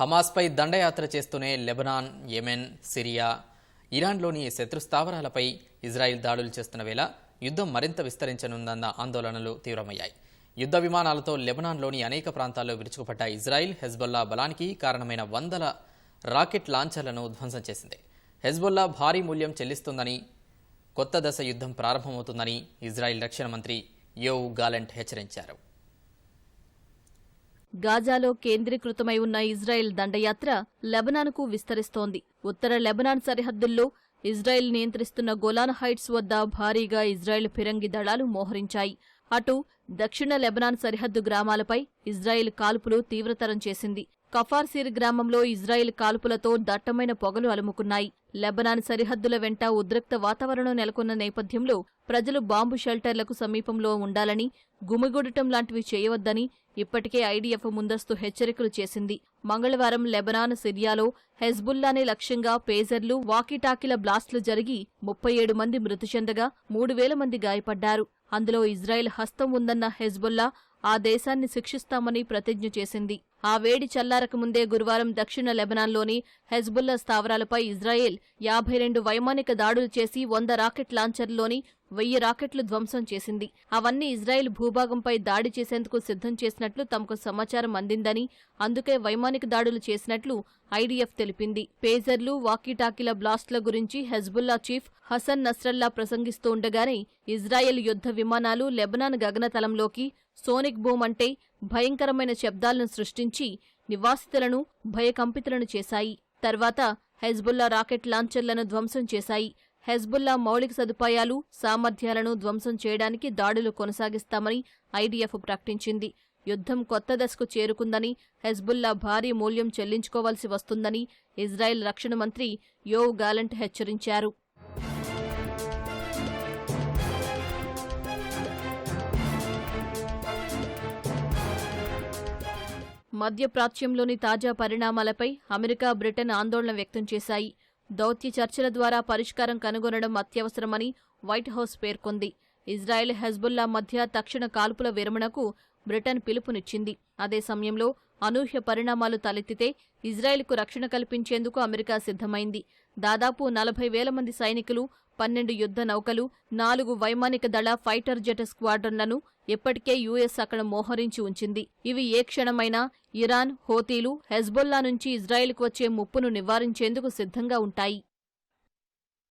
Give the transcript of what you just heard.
హమాస్పై దండయాత్ర చేస్తూనే Lebanon Yemen Syria ఇరాన్లోని శత్రు స్థావరాలపై ఇజ్రాయిల్ దాడులు చేస్తున్న వేళ యుద్ధం మరింత విస్తరించనుందన్న ఆందోళనలు తీవ్రమయ్యాయి. యుద్ధ విమానాలతో లెబనాన్లోని అనేక ప్రాంతాల్లో విరుచుకుపడ్డ ఇజ్రాయిల్ హెజ్బొల్లా బలానికి కారణమైన వందల రాకెట్ లాంచర్లను ధ్వంసం చేసింది. హెజ్బొల్లా భారీ మూల్యం చెల్లిస్తుందని కొత్త దశ యుద్ధం ప్రారంభమవుతుందని ఇజ్రాయిల్ రక్షణ మంత్రి యోవ్ గాలెంట్ హెచ్చరించారు. గాజాలో కేంద్రీకృతమై ఉన్న ఇజ్రాయెల్ దండయాత్ర లెబనాన్కు విస్తరిస్తోంది. ఉత్తర లెబనాన్ సరిహద్దుల్లో ఇజ్రాయెల్ నియంత్రిస్తున్న గోలాన్ హైట్స్ వద్ద భారీగా ఇజ్రాయెల్ ఫిరంగి దళాలు మోహరించాయి. అటు దక్షిణ లెబనాన్ సరిహద్దు గ్రామాలపై ఇజ్రాయెల్ కాల్పులు తీవ్రతరం చేసింది. కఫార్సీర్ గ్రామంలో ఇజ్రాయెల్ కాల్పులతో దట్టమైన పొగలు అలుముకున్నాయి. లెబనాన్ సరిహద్దుల వెంట ఉద్రిక్త వాతావరణం నెలకొన్న నేపథ్యంలో ప్రజలు బాంబు షెల్టర్లకు సమీపంలో ఉండాలని గుమిగూడటం లాంటివి చేయవద్దని ఇప్పటికే ఐడీఎఫ్ ముందస్తు హెచ్చరికలు చేసింది. మంగళవారం లెబనాన్ సిరియాలో హెజ్బుల్లానే లక్ష్యంగా పేజర్లు వాకీటాకీల బ్లాస్టులు జరిగి ముప్పై ఏడు మంది మృతి చెందగా మూడు వేల మంది గాయపడ్డారు. అందులో ఇజ్రాయెల్ హస్తం ఉందన్న హెజ్బుల్లా ఆ దేశాన్ని శిక్షిస్తామని ప్రతిజ్ఞ చేసింది. ఆ వేడి చల్లారక ముందే గురువారం దక్షిణ లెబనాన్లోని హెజ్బుల్లా స్థావరాలపై ఇజ్రాయెల్ యాభై రెండు వైమానిక దాడులు చేసి వంద రాకెట్ లాంచర్లోని వెయ్యి రాకెట్లు ధ్వంసం చేసింది. అవన్నీ ఇజ్రాయెల్ భూభాగంపై దాడి చేసేందుకు సిద్ధం చేసినట్లు తమకు సమాచారం అందిందని అందుకే వైమానిక దాడులు చేసినట్లు ఐడీఎఫ్ తెలిపింది. పేజర్లు వాకీటాకీల బ్లాస్ట్ల గురించి హెజ్బుల్లా చీఫ్ హసన్ నస్రల్లా ప్రసంగిస్తూ ఉండగానే ఇజ్రాయెల్ యుద్ధ విమానాలు లెబనాన్ గగనతలంలోకి సోనిక్ బూమ్ అంటే భయంకరమైన శబ్దాలను సృష్టించి నివాసితులను భయకంపితులను చేశాయి. తర్వాత హెజ్బుల్లా రాకెట్ లాంచర్లను ధ్వంసం చేశాయి. హెజ్బుల్లా మౌలిక సదుపాయాలు సామర్థ్యాలను ధ్వంసం చేయడానికి దాడులు కొనసాగిస్తామని ఐడీఎఫ్ ప్రకటించింది. యుద్ధం కొత్త దశకు చేరుకుందని హెజ్బుల్లా భారీ మూల్యం చెల్లించుకోవాల్సి వస్తుందని ఇజ్రాయెల్ రక్షణ మంత్రి యోవ్ గాలంట్ హెచ్చరించారు. మధ్యప్రాచ్యంలోని తాజా పరిణామాలపై అమెరికా బ్రిటన్ ఆందోళన వ్యక్తం చేశాయి. దౌత్య చర్చల ద్వారా పరిష్కారం కనుగొనడం అత్యవసరమని వైట్ హౌస్ పేర్కొంది. ఇజ్రాయెల్ హెజ్బుల్లా మధ్య తక్షణ కాల్పుల విరమణకు బ్రిటన్ పిలుపునిచ్చింది. అదే సమయంలో అనూహ్య పరిణామాలు తలెత్తితే ఇజ్రాయెల్కు రక్షణ కల్పించేందుకు అమెరికా సిద్ధమైంది. దాదాపు నలభై వేల మంది సైనికులు పన్నెండు యుద్ధ నౌకలు నాలుగు వైమానిక దళ ఫైటర్ జెట్ స్క్వాడ్రన్లను ఇప్పటికే యుఎస్ అక్కడ మోహరించి ఉంచింది. ఇవి ఏ క్షణమైనా ఇరాన్ హోతీలు హెజ్బొల్లా నుంచి ఇజ్రాయెల్కు వచ్చే ముప్పును నివారించేందుకు సిద్ధంగా ఉంటాయి.